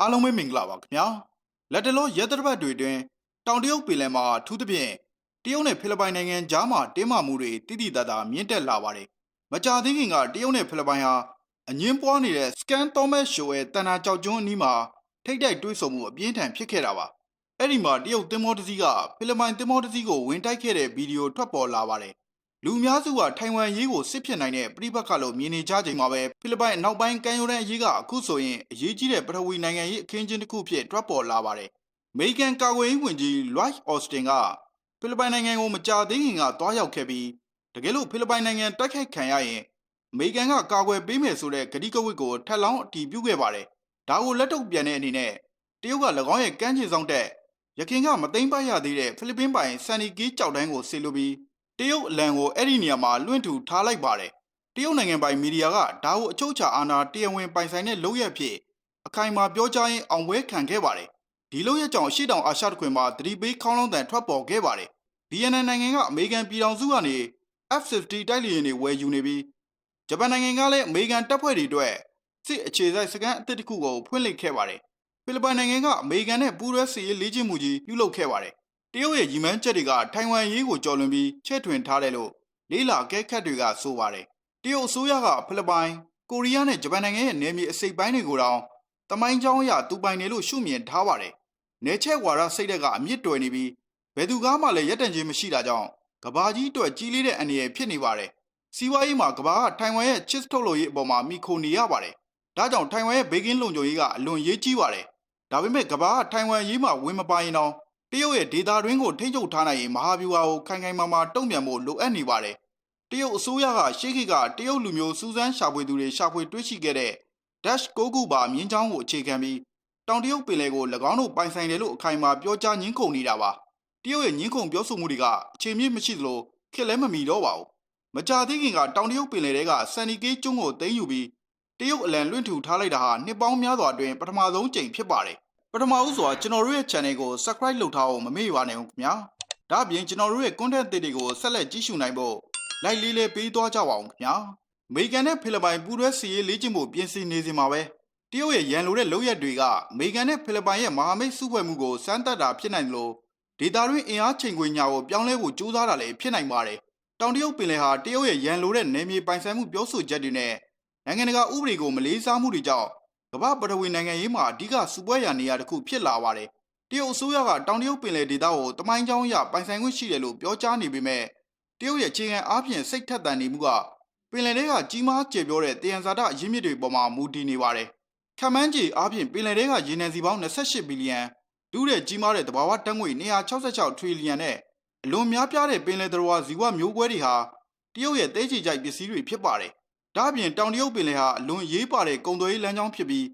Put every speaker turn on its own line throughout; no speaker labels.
အားလုံးပဲမင်္ဂလာပါခင်ဗျာလက်တလောရဲတပ်ပတ်တွေတွင်တောင်တရုတ်ပင်လယ်မှာအထူးသဖြင့်တရုတ်နဲ့ဖိလစ်ပိုင်နိုင်ငံကြားမှာတင်းမာမှုတွေတိတိတတ်တာမြင့်တက်လာပါတယ်မကြာသေးခင်ကတရုတ်နဲ့ဖိလစ်ပိုင်ဟာအငင်းပွားနေတဲ့ Scan Thomas Show ရဲ့တန်တာကြောက်ကျွန်းအနီးမှာထိတ်တိုက်တွေးဆုံမှုအပြင်းထန်ဖြစ်ခဲ့တာပါအဲ့ဒီမှာတရုတ်တင်မောတစ်စီးကဖိလစ်ပိုင်တင်မောတစ်စီးကိုဝင်တိုက်ခဲ့တဲ့ဗီဒီယိုထွက်ပေါ်လာပါတယ် လူအများစုကထိုင်ဝမ်ရေးကိုစစ်ဖြစ်နိုင်တဲ့ပြိပက္ခလို့မြင်နေကြချိန်မှာပဲဖိလစ်ပိုင်အနောက်ပိုင်းကမ်းရိုးတန်းအရေးကအခုဆိုရင်အရေးကြီးတဲ့ပထဝီနိုင်ငံရေးအခင်းအကျင်းတစ်ခုဖြစ်ထွက်ပေါ်လာပါတယ်။အမေရိကန်ကာကွယ်ရေးဝန်ကြီး Lloyd Austin ကဖိလစ်ပိုင်နိုင်ငံကိုမကြာသေးခင်ကတွားရောက်ခဲ့ပြီးတကယ်လို့ဖိလစ်ပိုင်နိုင်ငံတိုက်ခိုက်ခံရရင်အမေရိကန်ကကာကွယ်ပေးမယ်ဆိုတဲ့ကတိကဝတ်ကိုထပ်လောင်းအတည်ပြုခဲ့ပါတယ်။ဒါကိုလက်ထုတ်ပြန်တဲ့အနေနဲ့တရုတ်က၎င်းရဲ့ကမ်းခြေဆောင်တက်ရခင်ကမသိမ်းပိုက်ရသေးတဲ့ဖိလစ်ပင်းပိုင်ဆန်နီကီကြောက်တန်းကိုဆေလိုပြီး တရုတ်အလံကိုအဲ့ဒီနေရာမှာလွှင့်ထူထားလိုက်ပါတယ်တရုတ်နိုင်ငံပိုင်မီဒီယာကဒါကိုအချုပ်ချာအာဏာတရားဝင်ပိုင်ဆိုင်တဲ့လုပ်ရက်ဖြစ်အခိုင်အမာပြောကြားရင်းအောင်ပွဲခံခဲ့ပါတယ်ဒီလုပ်ရက်ကြောင့်ရှေ့တောင်အာရှတခွင်မှာသတိပေးခေါင်းလောင်းတန်ထွက်ပေါ်ခဲ့ပါတယ် BNN နိုင်ငံကအမေရိကန်ပြည်ထောင်စုကနေ F-50 တိုက်လေယာဉ်တွေဝယ်ယူနေပြီးဂျပန်နိုင်ငံကလည်းအမေရိကန်တပ်ဖွဲ့တွေအတွက်စစ်အခြေစိုက်စကန်အသစ်တစ်ခုကိုဖွင့်လှစ်ခဲ့ပါတယ်ဖိလစ်ပိုင်နိုင်ငံကအမေရိကန်နဲ့ပူးရဲစစ်ရေးလေ့ကျင့်မှုကြီးပြုလုပ်ခဲ့ပါတယ် တရုတ်ရဲ့ရီမန်းချက်တွေကထိုင်ဝမ်ရေးကိုကြော်လွန်ပြီးချဲ့ထွင်ထားတယ်လို့လေးလာကဲခတ်တွေကဆိုပါတယ်တရုတ်အစိုးရကဖိလစ်ပိုင်ကိုရီးယားနဲ့ဂျပန်နိုင်ငံရဲ့နယ်မြေအစိပ်ပိုင်းတွေကိုတောင်တမိုင်းကြောင်းအရတူပိုင်တယ်လို့ရှုမြင်ထားပါတယ်နယ်ချက်ဝါဒစိတ်သက်ကအမြင့်တွယ်နေပြီးဘယ်သူကမှလည်းရက်တန့်ခြင်းမရှိတာကြောင့်ကဘာကြီးအတွက်ကြီးလေးတဲ့အန္တရာယ်ဖြစ်နေပါတယ်စီးပွားရေးမှာကဘာကထိုင်ဝမ်ရဲ့ chip ထုတ်လုပ်ရေးအပေါ်မှာမိခိုနေရပါတယ်ဒါကြောင့်ထိုင်ဝမ်ရဲ့ဘေကင်းလုံခြုံရေးကအလွန်ရေးကြီးပါတယ်ဒါပေမဲ့ကဘာကထိုင်ဝမ်ရေးမှာဝင်မပါရင်တော့ တရုတ်ရဲ့ဒေတာတွင်းကိုထိန်းချုပ်ထားနိုင်ရင်မဟာဗျူဟာကိုခိုင်ခိုင်မာမာတုံ့ပြန်ဖို့လိုအပ်နေပါတယ်။တရုတ်အစိုးရကရှေ့ခေတ်ကတရုတ်လူမျိုးစူးစမ်းရှာဖွေသူတွေရှာဖွေတွေ့ရှိခဲ့တဲ့ Dash 6ခုပါမြင်းချောင်းကိုအခြေခံပြီးတောင်တရုတ်ပင်လယ်ကို၎င်းတို့ပိုင်ဆိုင်တယ်လို့အခိုင်အမာပြောကြားညှင်းခုန်နေတာပါ။တရုတ်ရဲ့ညှင်းခုန်ပြောဆိုမှုတွေကအခြေမြင့်မရှိသလိုခက်လဲမမီတော့ပါဘူး။မကြာသေးခင်ကတောင်တရုတ်ပင်လယ်ထဲကဆန်နီကေးကျွန်းကိုသိမ်းယူပြီးတရုတ်အလံလွင့်ထူထားလိုက်တာဟာနှစ်ပေါင်းများစွာအတွင်းပထမဆုံးကြိမ်ဖြစ်ပါတယ် ပထမဦးစွာကျွန်တော်တို့ရဲ့ channel ကို subscribe လုပ်ထားအောင်မမေ့ပါနဲ့ဦးခင်ဗျာဒါအပြင်ကျွန်တော်တို့ရဲ့ content တွေတွေကိုဆက်လက်ကြည့်ရှုနိုင်ဖို့ like လေးလေးပေးသွားကြပါအောင်ခင်ဗျာအမေရိကန်နဲ့ဖိလစ်ပိုင်ပူးတွဲစီရေးလေ့ကျင့်ဖို့ပြင်ဆင်နေစီမှာပဲတရုတ်ရဲ့ရန်လိုတဲ့လုပ်ရက်တွေကအမေရိကန်နဲ့ဖိလစ်ပိုင်ရဲ့မဟာမိတ်စုဖွဲ့မှုကိုစမ်းသပ်တာဖြစ်နိုင်လို့ဒေတာတွင်အင်အားချိန်ခွင်ညာကိုပြောင်းလဲဖို့ကြိုးစားတာလည်းဖြစ်နိုင်ပါတယ်တောင်တရုတ်ပင်လယ်ဟာတရုတ်ရဲ့ရန်လိုတဲ့နယ်မြေပိုင်ဆိုင်မှုပြောဆိုချက်တွေနဲ့နိုင်ငံတကာဥပဒေကိုမလေးစားမှုတွေကြောင့် ကမ္ဘာပထဝီနိုင်ငံရေးမှာအဓိကစူပွဲရနေရာတစ်ခုဖြစ်လာပါတယ်။တရုတ်အစိုးရကတောင်တရုတ်ပင်လယ်ဒေသကိုတမိုင်းကြောင်းအရပိုင်ဆိုင်ခွင့်ရှိတယ်လို့ပြောကြားနေပေမဲ့တရုတ်ရဲ့အခြေခံအားဖြင့်စိတ်ထက်သန်နေမှုကပင်လယ်ထဲကကြီးမားကျယ်ပြောတဲ့တယံဇာတအရင်းမြစ်တွေပေါ်မှာမူတည်နေပါတယ်။ခမန်းကြီးအားဖြင့်ပင်လယ်ထဲကရေနံစီပေါင်း28ဘီလီယံတူးတဲ့ကြီးမားတဲ့သဘာဝဓာတ်ငွေ266ထရီလီယံနဲ့အလွန်များပြားတဲ့ပင်လယ်သရဝဇီဝမျိုးကွဲတွေဟာတရုတ်ရဲ့တဲချီကြိုက်ပစ္စည်းတွေဖြစ်ပါတယ်။ ဒါ့အပြင်တောင်တရုတ်ပင်လယ်ဟာအလွန်ရေးပါတဲ့ကုန်သွယ်ရေးလမ်းကြောင်းဖြစ်ပြီး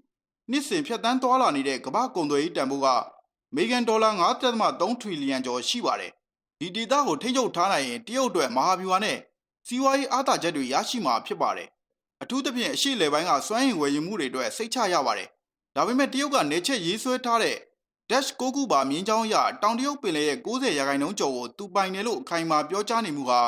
နှစ်စဉ်ဖြတ်တန်းသွားလာနေတဲ့ကမ္ဘာကုန်သွယ်ရေးတန်ဖိုးကအမေရိကန်ဒေါ်လာ9.3ထရီလီယံကျော်ရှိပါတယ်။ဒီဒေသကိုထိန်းချုပ်ထားနိုင်ရင်တရုတ်အတွက်မဟာဗျူဟာနဲ့စီးပွားရေးအားသာချက်တွေရရှိမှာဖြစ်ပါတယ်။အထူးသဖြင့်အရှိလေပိုင်းကစွမ်းအင်ဝယ်ယူမှုတွေအတွက်စိတ်ချရပါတယ်။ဒါပေမဲ့တရုတ်ကနေချက်ရေးဆွဲထားတဲ့ Dash 6ခုပါမြင်းချောင်းရတောင်တရုတ်ပင်လယ်ရဲ့90ရာခိုင်နှုန်းကျော်ကိုသူပိုင်တယ်လို့အခိုင်အမာပြောကြားနေမှုဟာ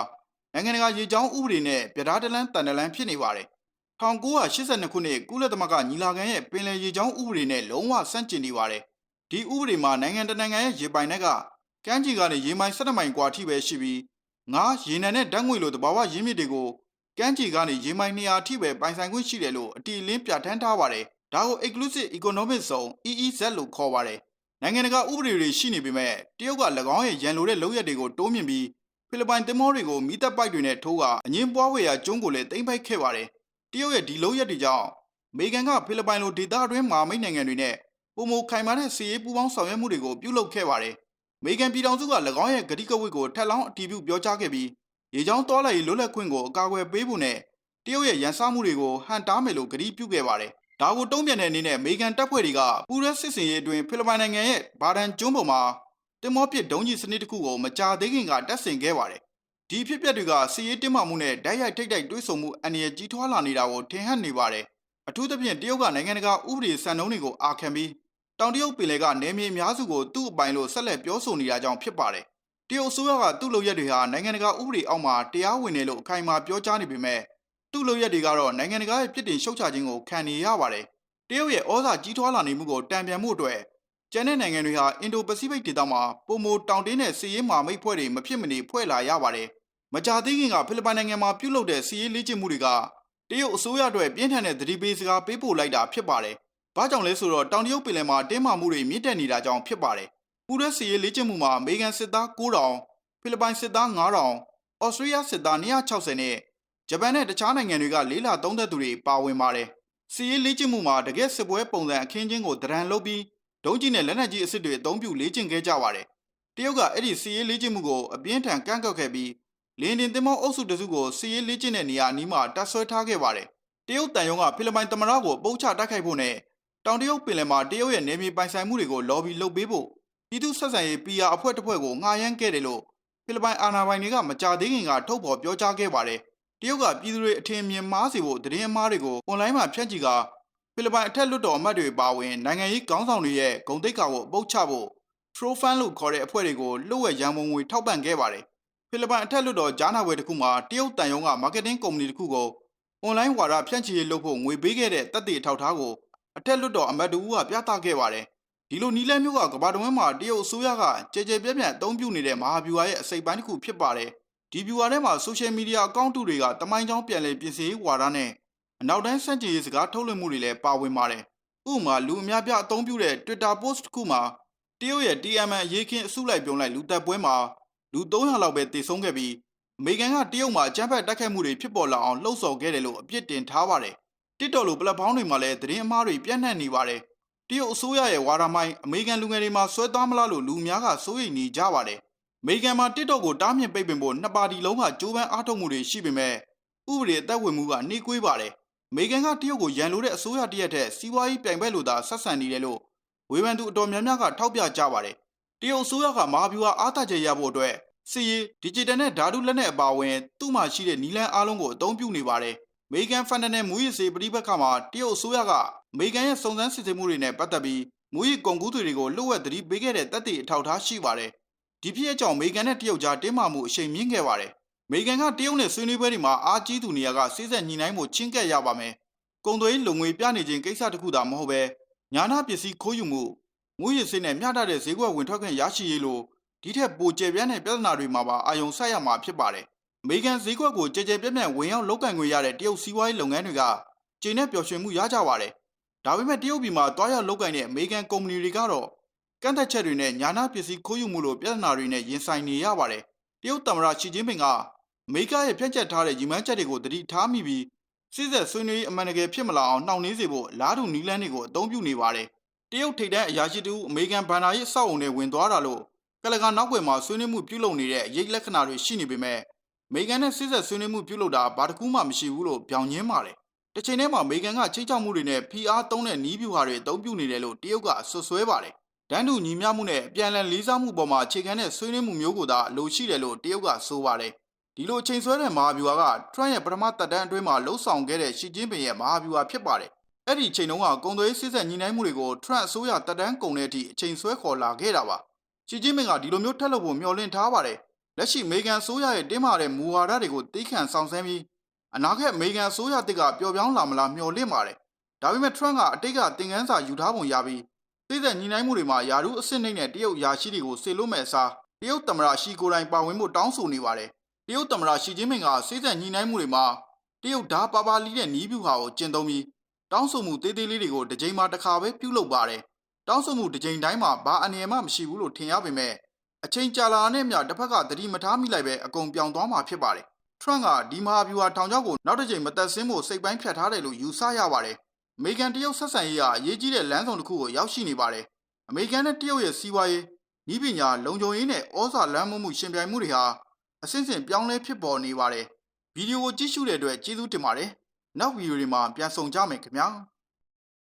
နိုင်ငံတကာရေကြောင်းဥပဒေနဲ့ပြဒါတလန်းတန်တလန်းဖြစ်နေပါတယ်။1982ခုနှစ်ကုလသမဂ္ဂညီလာခံရဲ့ပင်လယ်ရေကြောင်းဥပဒေနဲ့လုံးဝဆန့်ကျင်နေပါတယ်။ဒီဥပဒေမှာနိုင်ငံတကာနိုင်ငံရဲ့ရေပိုင်တွေကကမ်းခြေကနေရေမိုင်17မိုင်ကွာထိပဲရှိပြီးငါရေနံနဲ့ဓာတ်ငွေလိုသဘာဝရင်းမြစ်တွေကိုကမ်းခြေကနေရေမိုင်200အထိပဲပိုင်ဆိုင်ခွင့်ရှိတယ်လို့အတီလင်းပြဋ္ဌာန်းထားပါတယ်။ဒါကို Inclusive Economic Zone EEZ လို့ခေါ်ပါတယ်။နိုင်ငံတကာဥပဒေတွေရှိနေပေမဲ့တရုတ်က၎င်းရဲ့ရန်လိုတဲ့လုပ်ရက်တွေကိုတိုးမြင့်ပြီး ဖိလစ်ပိုင်သင်္ဘောတွေကိုမိသက်ပိုက်တွေနဲ့ထိုးကအငင်းပွားဝေရာကျုံးကိုလည်းတိမ့်ပိုက်ခဲ့ပါတယ်။တရုတ်ရဲ့ဒီလုံးရက်တွေကြောင့်အမေရိကန်ကဖိလစ်ပိုင်လိုဒေသအတွင်းမဟာမိတ်နိုင်ငံတွေနဲ့ပုံမခိုင်မာတဲ့စီးရေးပူးပေါင်းဆောင်ရွက်မှုတွေကိုပြုလုပ်ခဲ့ပါတယ်။အမေရိကန်ပြည်ထောင်စုက၎င်းရဲ့ဂတိကဝတ်ကိုထပ်လောင်းအတည်ပြုပြောကြားခဲ့ပြီးရေကြောင်းသွားလာရေးလွတ်လပ်ခွင့်ကိုအကာအကွယ်ပေးဖို့နဲ့တရုတ်ရဲ့ရန်စမှုတွေကိုဟန်တားမယ်လို့ဂတိပြုခဲ့ပါတယ်။ဒါကိုတုံ့ပြန်တဲ့အနေနဲ့အမေရိကန်တပ်ဖွဲ့တွေကပူးရဲစစ်စင်ရေးအတွင်းဖိလစ်ပိုင်နိုင်ငံရဲ့ဘာဒန်ကျွန်းပေါ်မှာ တင်မောပစ်ဒုံးကြီးစနစ်တစ်ခုကိုမကြာသေးခင်ကတပ်ဆင်ခဲ့ပါတယ်ဒီဖြစ်ပျက်တွေကစီးရေးတင်းမာမှုနဲ့ဓာတ်ရိုက်ထိတ်တိုက်တွေးဆုံမှုအန္တရာယ်ကြီးထွားလာနေတာကိုထင်ဟပ်နေပါတယ်။အထူးသဖြင့်တရုတ်ကနိုင်ငံတကာဥပဒေစံနှုန်းတွေကိုအာခံပြီးတောင်တရုတ်ပင်လယ်ကနေမြေအများစုကိုသူ့အပိုင်လို့ဆက်လက်ပြောဆိုနေတာကြောင့်ဖြစ်ပါတယ်။တရုတ်အစိုးရကသူ့လုပ်ရက်တွေဟာနိုင်ငံတကာဥပဒေအောက်မှာတရားဝင်တယ်လို့အခိုင်အမာပြောကြားနေပေမဲ့သူ့လုပ်ရက်တွေကတော့နိုင်ငံတကာရဲ့ပြစ်တင်ရှုတ်ချခြင်းကိုခံနေရပါတယ်။တရုတ်ရဲ့ဩဇာကြီးထွားလာနေမှုကိုတံပြန်မှုအတွက် ကျန်တဲ့နိုင်ငံတွေဟာအင်ဒိုပစိဖိတ်ဒေသမှာပုံမတောင်တင်းတဲ့စီးရေးမာမိတ်ဖွဲ့တွေမဖြစ်မနေဖွဲ့လာရပါတယ်။မကြာသေးခင်ကဖိလစ်ပိုင်နိုင်ငံမှာပြုလုပ်တဲ့စီးရေးလေ့ကျင့်မှုတွေကတရုတ်အစိုးရအတွက်ပြင်းထန်တဲ့သတိပေးစကားပေးပို့လိုက်တာဖြစ်ပါတယ်။ဘာကြောင့်လဲဆိုတော့တောင်တရုတ်ပင်လယ်မှာတင်းမာမှုတွေမြင့်တက်နေတာကြောင့်ဖြစ်ပါတယ်။ပူရက်စီးရေးလေ့ကျင့်မှုမှာအမေရိကန်စစ်သား9000ဖိလစ်ပိုင်စစ်သား9000ဩစတြေးလျစစ်သား260နဲ့ဂျပန်နဲ့တခြားနိုင်ငံတွေကလေးလာသုံးသက်သူတွေပါဝင်ပါတယ်။စီးရေးလေ့ကျင့်မှုမှာတကယ့်စစ်ပွဲပုံစံအခင်းချင်းကိုဒရန်လုပ်ပြီး ဒုံးကြီးနဲ့လက်နက်ကြီးအစ်စ်တွေအသုံးပြုလေ့ကျင့်ခဲ့ကြပါတယ်။တရုတ်ကအဲ့ဒီစီးရေးလေ့ကျင့်မှုကိုအပြင်းထန်ကန့်ကွက်ခဲ့ပြီးလင်းတင်သင်္ဘောအုပ်စုတစုကိုစီးရေးလေ့ကျင့်တဲ့နေရာအနီးမှာတပ်ဆွဲထားခဲ့ပါတယ်။တရုတ်တန်ယုံကဖိလစ်ပိုင်သမ္မတကိုပုတ်ချတိုက်ခိုက်ဖို့နဲ့တောင်တရုတ်ပင်လယ်မှာတရုတ်ရဲ့နေမြေပိုင်ဆိုင်မှုတွေကိုလော်ဘီလုပ်ပေးဖို့ပြည်သူ့ဆက်ဆံရေး PR အဖွဲ့တစ်ဖွဲ့ကိုငှားရမ်းခဲ့တယ်လို့ဖိလစ်ပိုင်အာဏာပိုင်တွေကမကြာသေးခင်ကထုတ်ဖော်ပြောကြားခဲ့ပါတယ်။တရုတ်ကပြည်သူတွေအထင်မြင်မှားစေဖို့သတင်းအမှားတွေကိုအွန်လိုင်းမှာဖြန့်ချီကာ ဖိလစ်ပိုင်အထက်လွှတ်တော်အမတ်တွေပါဝင်နိုင်ငံရေးခေါင်းဆောင်တွေရဲ့ဂုဏ်သိက္ခာကိုပုတ်ချဖို့ True Fan လို့ခေါ်တဲ့အဖွဲ့တွေကိုလှုပ်ဝက်ရန်ပုံငွေထောက်ပံ့ခဲ့ပါတယ်။ဖိလစ်ပိုင်အထက်လွှတ်တော်ကြားနာပွဲတစ်ခုမှာတရုတ်တန်ယုံက marketing company တစ်ခုကိုအွန်လိုင်းဝါဒဖြန့်ချီရေးလုပ်ဖို့ငွေပေးခဲ့တဲ့တပ်တွေထောက်ထားကိုအထက်လွှတ်တော်အမတ်တူကပြသခဲ့ပါတယ်။ဒီလိုနီလန်းမျိုးကကမ္ဘာတဝန်းမှာတရုတ်အစိုးရကကြဲကြဲပြန့်ပြန့်အသုံးပြုနေတဲ့မဟာဗျူဟာရဲ့အစိပ်ပိုင်းတစ်ခုဖြစ်ပါတယ်။ဒီဗျူဟာထဲမှာ social media အကောင့်တုတွေကတမိုင်းချောင်းပြန်လည်ပြင်ဆင်ရေးဝါဒနဲ့ အနောက်တိုင်းစန့်ကျင်ရေးစကားထုတ်လွှင့်မှုတွေလည်းပါဝင်ပါတယ်။ဥပမာလူအများပြအသုံးပြုတဲ့ Twitter post တစ်ခုမှာတရုတ်ရဲ့ TMN အရေးခင်းအစုလိုက်ပြုံးလိုက်လူသက်ပွဲမှာလူ300လောက်ပဲတည်ဆုံးခဲ့ပြီးအမေရိကန်ကတရုတ်မှာအကြမ်းဖက်တိုက်ခိုက်မှုတွေဖြစ်ပေါ်လာအောင်လှုံ့ဆော်ခဲ့တယ်လို့အပြစ်တင်ထားပါတယ်။ TikTok လိုပလက်ဖောင်းတွေမှာလည်းသတင်းအမှားတွေပြန့်နှံ့နေပါတယ်။တရုတ်အစိုးရရဲ့ဝါဒမိုင်းအမေရိကန်လူငယ်တွေမှာဆွဲသွားမလားလို့လူအများကစိုးရိမ်နေကြပါတယ်။အမေရိကန်မှာ TikTok ကိုတားမြစ်ပိတ်ပင်ဖို့နှစ်ပါတီလုံးကကြိုးပမ်းအားထုတ်မှုတွေရှိပေမဲ့ဥပဒေအသက်ဝင်မှုကနှေးကွေးပါတယ်။အ မေရိကန်ကတရုတ်ကိုရန်လိုတဲ့အစိုးရတရက်ထက်စီးပွားရေးပြိုင်ဘက်လိုသာဆက်ဆံနေတယ်လို့ဝေဖန်သူအတော်များများကထောက်ပြကြပါတယ်။တရုတ်အစိုးရကမဟာဗျူဟာအားသာချက်ရဖို့အတွက်စီရီဒီဂျစ်တယ်နဲ့ဓာတုလက်နက်အပါအဝင်သူ့မှာရှိတဲ့နီလန်အားလုံးကိုအသုံးပြုနေပါတယ်။အမေရိကန်ဖန်တနယ်မူရစ်စေပဋိပက္ခမှာတရုတ်အစိုးရကအမေရိကန်ရဲ့စုံစမ်းစစ်ဆေးမှုတွေနဲ့ပတ်သက်ပြီးမူရစ်ကုန်ကူးတွေကိုလှုပ်ဝက်သတိပေးခဲ့တဲ့တပ်တွေအထောက်ထားရှိပါတယ်။ဒီဖြစ်အကြောင်းအမေရိကန်နဲ့တရုတ်ကြားတင်းမာမှုအရှိန်မြင့်ခဲ့ပါတယ်။အ မေရိကန်ကတရုတ်နဲ့ဆွေးနွေးပွဲတွေမှာအားကြီးသူနေရာကစိစက်ညီနိုင်မှုချင်းကပ်ရပါမယ်။ကုန်သွယ်လုံငွေပြနေခြင်းကိစ္စတခုသာမဟုတ်ပဲညာနာပစ္စည်းခိုးယူမှုမူရစ်စေးနဲ့မျှတတဲ့ဈေးကွက်ဝင်ထွက်ခွင့်ရရှိရေးလို့ဒီထက်ပိုကျယ်ပြန့်တဲ့ပြဿနာတွေမှာပါအာရုံစိုက်ရမှာဖြစ်ပါတယ်။အမေရိကန်ဈေးကွက်ကိုကြည်ကြဲပြန့်ပြန့်ဝင်ရောက်လုပ်ကင်ခွင့်ရတဲ့တရုတ်စီးပွားရေးလုပ်ငန်းတွေကကျင်းနဲ့ပျော်ရွှင်မှုရကြပါတယ်။ဒါပေမဲ့တရုတ်ပြည်မှာတွားရောက်လုပ်ကင်တဲ့အမေရိကန်ကုမ္ပဏီတွေကတော့ကန့်သက်ချက်တွေနဲ့ညာနာပစ္စည်းခိုးယူမှုလိုပြဿနာတွေနဲ့ရင်ဆိုင်နေရပါတယ်။ တရုတ်သမ္မတရှီကျင်းပင်ကအမေရိကရဲ့ဖြန့်ကျက်ထားတဲ့ညီမန်းချက်တွေကိုတတိထားမိပြီးစစ်ဆက်ဆွေးနွေးအမှန်တကယ်ဖြစ်မလာအောင်နှောင့်နှေးစေဖို့လားတူနီလန်းတွေကိုအသုံးပြုနေပါတယ်။တရုတ်ထိပ်တန်းအရာရှိတူအမေရိကန်ဘဏ္ဍာရေးအဆောက်အုံတွေဝင်သွားတာလို့ကလကနောက်ွယ်မှာဆွေးနွေးမှုပြုလုပ်နေတဲ့ရိတ်လက္ခဏာတွေရှိနေပေမဲ့အမေရိကန်နဲ့စစ်ဆက်ဆွေးနွေးမှုပြုလုပ်တာဘာတစ်ခုမှမရှိဘူးလို့ပြောင်ညင်းပါတယ်။တစ်ချိန်တည်းမှာအမေရိကန်ကချိတ်ချောက်မှုတွေနဲ့ PR သုံးတဲ့နီးဗျူဟာတွေအသုံးပြုနေတယ်လို့တရုတ်ကဆွဆွဲပါတယ်။ ဒန်းတူညီမျှမှုနဲ့အပြန်အလှန်လေးစားမှုပေါ်မှာအခြေခံတဲ့ဆွေးနွေးမှုမျိုးကိုသာလိုရှိတယ်လို့တရုတ်ကဆိုပါတယ်။ဒီလိုအချိန်ဆွဲတဲ့မဟာဗျူဟာကထရန့်ရဲ့ပထမသက်တမ်းအတွင်းမှာလှုပ်ဆောင်ခဲ့တဲ့ရှီကျင်းပင်ရဲ့မဟာဗျူဟာဖြစ်ပါတယ်။အဲ့ဒီချိန်တုန်းကကုန်သွယ်ရေးစစ်ဆက်ညီနိုင်မှုတွေကိုထရန့်အစိုးရတက်တန်းကုန်တဲ့အထိအချိန်ဆွဲခေါ်လာခဲ့တာပါ။ရှီကျင်းပင်ကဒီလိုမျိုးထက်လို့ဖို့မျှော်လင့်ထားပါတယ်။လက်ရှိအမေရိကန်အစိုးရရဲ့တင်းမာတဲ့မူဝါဒတွေကိုသိခံဆောင်ဆန်းပြီးအနာဂတ်အမေရိကန်အစိုးရတစ်ကပျော်ပြောင်းလာမလားမျှော်လင့်ပါတယ်။ဒါပေမဲ့ထရန့်ကအတိတ်ကသင်ခန်းစာယူထားပုံရပြီး သိတဲ့ညီနိုင်မှုတွေမှာယာရုအစ်စ်နှိမ့်တဲ့တရုတ်ယာရှိတွေကိုစေလွတ်မဲ့အစားတရုတ်သမ္မတရှီကိုတိုင်ပါဝင်ဖို့တောင်းဆိုနေပါတယ်။တရုတ်သမ္မတရှီကျင်းပင်ကစိစက်ညီနိုင်မှုတွေမှာတရုတ်ဓာပါပါလီတဲ့နီးဗျူဟာကိုကျင့်သုံးပြီးတောင်းဆိုမှုသေးသေးလေးတွေကိုတစ်ချိန်မှတစ်ခါပဲပြုလုပ်ပါတယ်။တောင်းဆိုမှုတစ်ချိန်တိုင်းမှာဘာအနေမှမရှိဘူးလို့ထင်ရပေမဲ့အချိန်ကြာလာတဲ့မြတစ်ဖက်ကသတိမထားမိလိုက်ပဲအကုန်ပြောင်းသွားမှာဖြစ်ပါတယ်။ထရန့်ကဒီမဟာဗျူဟာထောင်ချောက်ကိုနောက်တစ်ချိန်မသက်ဆင်းဖို့စိတ်ပိုင်းဖြတ်ထားတယ်လို့ယူဆရပါတယ်။ အမေရိကန်တရုတ်ဆက်ဆံရေးဟာအရေးကြီးတဲ့လမ်းဆောင်တစ်ခုကိုရောက်ရှိနေပါတယ်။အမေရိကန်နဲ့တရုတ်ရဲ့စီးပွားရေးဤပညာလုံခြုံရေးနဲ့ဩဇာလမ်းမမှုရှင်ပြိုင်မှုတွေဟာအဆင့်ဆင့်ပြောင်းလဲဖြစ်ပေါ်နေပါတယ်။ဗီဒီယိုကိုကြည့်ရှုတဲ့အတွက်ကျေးဇူးတင်ပါတယ်။နောက်ဗီဒီယိုတွေမှာပြန်ဆောင်ကြမယ်ခင်ဗျာ။